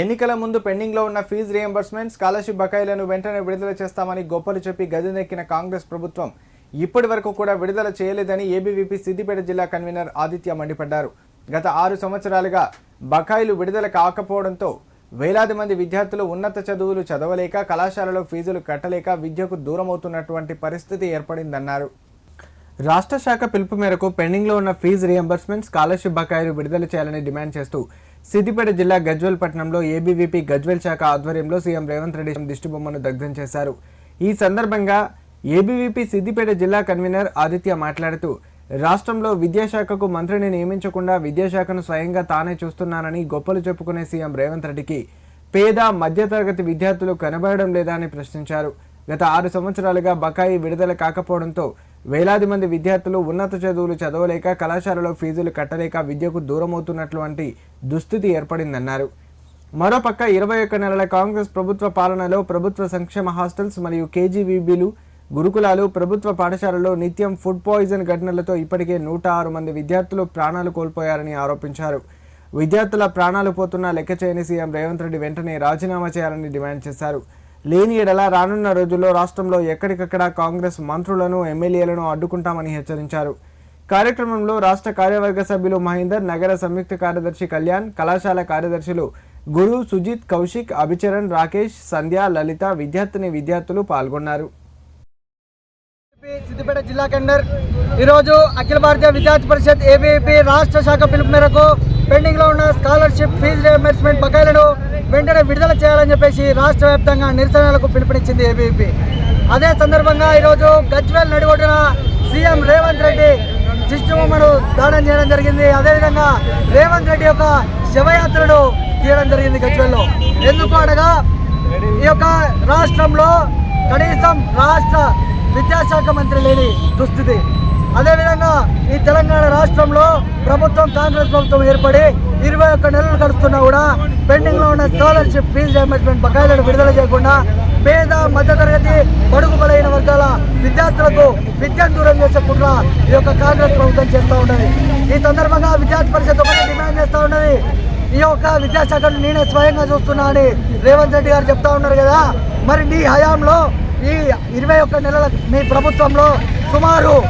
ఎన్నికల ముందు పెండింగ్లో ఉన్న ఫీజు రియంబర్స్మెంట్ స్కాలర్షిప్ బకాయిలను వెంటనే విడుదల చేస్తామని గొప్పలు చెప్పి గదినెక్కిన కాంగ్రెస్ ప్రభుత్వం. ఇప్పటి వరకు కూడా విడుదల చేయలేదని ఏబీవీపీ సిద్దిపేట జిల్లా కన్వీనర్ ఆదిత్య మండిపడ్డారు. గత ఆరు సంవత్సరాలుగా బకాయిలు విడుదల కాకపోవడంతో వేలాది మంది విద్యార్థులు ఉన్నత చదువులు చదవలేక కళాశాలలో ఫీజులు కట్టలేక విద్యకు దూరమవుతున్నటువంటి పరిస్థితి ఏర్పడిందన్నారు. రాష్ట్ర శాఖ పిలుపు మేరకు పెండింగ్లో ఉన్న ఫీజు రియంబర్స్మెంట్ స్కాలర్షిప్ బకాయిలు విడుదల చేయాలని డిమాండ్ చేస్తూ సిద్దిపేట జిల్లా గజ్వెల్ పట్టణంలో ఏబీవీపీ గజ్వెల్ శాఖ ఆధ్వర్యంలో సీఎం రేవంత్ రెడ్డి దిష్టిబొమ్మను దగ్ధం చేశారు. ఈ సందర్భంగా ఏబీవీపీ సిద్దిపేట జిల్లా కన్వీనర్ ఆదిత్య మాట్లాడుతూ రాష్ట్రంలో విద్యాశాఖకు మంత్రిని నియమించకుండా విద్యాశాఖను స్వయంగా తానే చూస్తున్నానని గొప్పలు చెప్పుకునే సీఎం రేవంత్ రెడ్డికి పేద మధ్యతరగతి విద్యార్థులు కనబడడం లేదా అని ప్రశ్నించారు. గత ఆరు సంవత్సరాలుగా బకాయి విడుదల కాకపోవడంతో వేలాది మంది విద్యార్థులు ఉన్నత చదువులు చదవలేక కళాశాలలో ఫీజులు కట్టలేక విద్యకు దూరమవుతున్నటువంటి దుస్థితి ఏర్పడిందన్నారు. మరోపక్క ఇరవై ఒక్క నెలల కాంగ్రెస్ ప్రభుత్వ పాలనలో ప్రభుత్వ సంక్షేమ హాస్టల్స్ మరియు కేజీవీబీలు గురుకులాలు ప్రభుత్వ పాఠశాలలో నిత్యం ఫుడ్ పాయిజన్ ఘటనలతో ఇప్పటికే నూట ఆరు మంది విద్యార్థులు ప్రాణాలు కోల్పోయారని ఆరోపించారు. విద్యార్థుల ప్రాణాలు పోతున్నా లెక్క చేయని సీఎం రేవంత్ రెడ్డి వెంటనే రాజీనామా చేయాలని డిమాండ్ చేశారు. లేని ఎడల రానున్న రోజుల్లో రాష్ట్రంలో ఎక్కడికక్కడ కాంగ్రెస్ మంత్రులను ఎమ్మెల్యేలను అడ్డుకుంటామని హెచ్చరించారు. కార్యక్రమంలో రాష్ట్ర కార్యవర్గ సభ్యులు మహేందర్ నగర సంయుక్త కార్యదర్శి కళ్యాణ్ కళాశాల కార్యదర్శులు గురు సుజిత్ కౌశిక్ అభిచరణ్ రాకేష్ సంధ్య లలిత విద్యార్థిని విద్యార్థులు పాల్గొన్నారు. సిద్దిపేట జిల్లా కేందర్ ఈరోజు అఖిల భారతీయ విద్యార్థి పరిషత్ ఏబీపీ రాష్ట్ర శాఖ పిలుపు మేరకు పెండింగ్లో ఉన్న స్కాలర్షిప్ ఫీజు రియంబర్స్మెంట్ బకాయిలను వెంటనే విడుదల చేయాలని చెప్పేసి రాష్ట్ర వ్యాప్తంగా నిరసనలకు పిలుపునిచ్చింది ఏబీపీ అదే సందర్భంగా ఈరోజు గజ్వేల్ నడిగొట్టిన సీఎం రేవంత్ రెడ్డి దిష్టిబొమ్మను దానం చేయడం జరిగింది. అదేవిధంగా రేవంత్ రెడ్డి యొక్క శవయాత్రను తీయడం జరిగింది గజ్వేల్లో. ఎందుకు అనగా ఈ యొక్క రాష్ట్రంలో కనీసం రాష్ట్ర విద్యాశాఖ మంత్రి లేని దుస్థితి. అదేవిధంగా ఈ తెలంగాణ రాష్ట్రంలో ప్రభుత్వం కాంగ్రెస్ ప్రభుత్వం ఏర్పడి ఇరవై ఒక్క నెలలు గడుస్తున్నా కూడా పెండింగ్లో ఉన్న స్కాలర్షిప్ ఫీజు రియంబర్స్మెంట్ బకాయిలను విడుదల చేయకుండా పేద మధ్యతరగతి బడుగు బలైన వర్గాల విద్యార్థులకు విద్యను దూరం చేసే కుట్ర ఈ యొక్క కాంగ్రెస్ ప్రభుత్వం చేస్తూ ఉన్నది. ఈ సందర్భంగా విద్యార్థి పరిషత్ ఒకటే డిమాండ్ చేస్తూ ఉన్నది. ఈ యొక్క విద్యాశాఖను నేనే స్వయంగా చూస్తున్నా అని రేవంత్ రెడ్డి గారు చెప్తా ఉన్నారు కదా. మరి నీ హయాంలో ఈ ఇరవై ఒక్క నెలల మీ ప్రభుత్వంలో సుమారు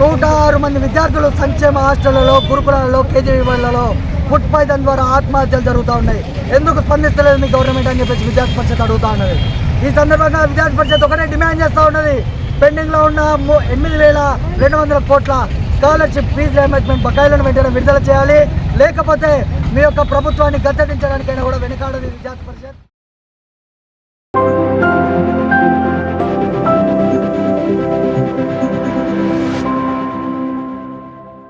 నూట ఆరు మంది విద్యార్థులు సంక్షేమ హాస్టళ్ళలో గురుకులాలలో కేజీవీలలో ఫుడ్ పాయిజన్ ద్వారా ఆత్మహత్యలు జరుగుతూ ఉన్నాయి. ఎందుకు స్పందిస్తలేదు మీ గవర్నమెంట్ అని చెప్పేసి విద్యార్థి పరిషత్ అడుగుతూ ఉన్నది. ఈ సందర్భంగా విద్యార్థి పరిషత్ ఒకటే డిమాండ్ చేస్తూ ఉన్నది. పెండింగ్లో ఉన్న ము- ఎనిమిది వేల రెండు వందల కోట్ల స్కాలర్షిప్ ఫీజు రియంబర్స్మెంట్ బకాయిలను వెంటనే విడుదల చేయాలి. లేకపోతే మీ యొక్క ప్రభుత్వాన్ని గద్దెదించడానికైనా కూడా వెనుకాడదు విద్యార్థి పరిషత్.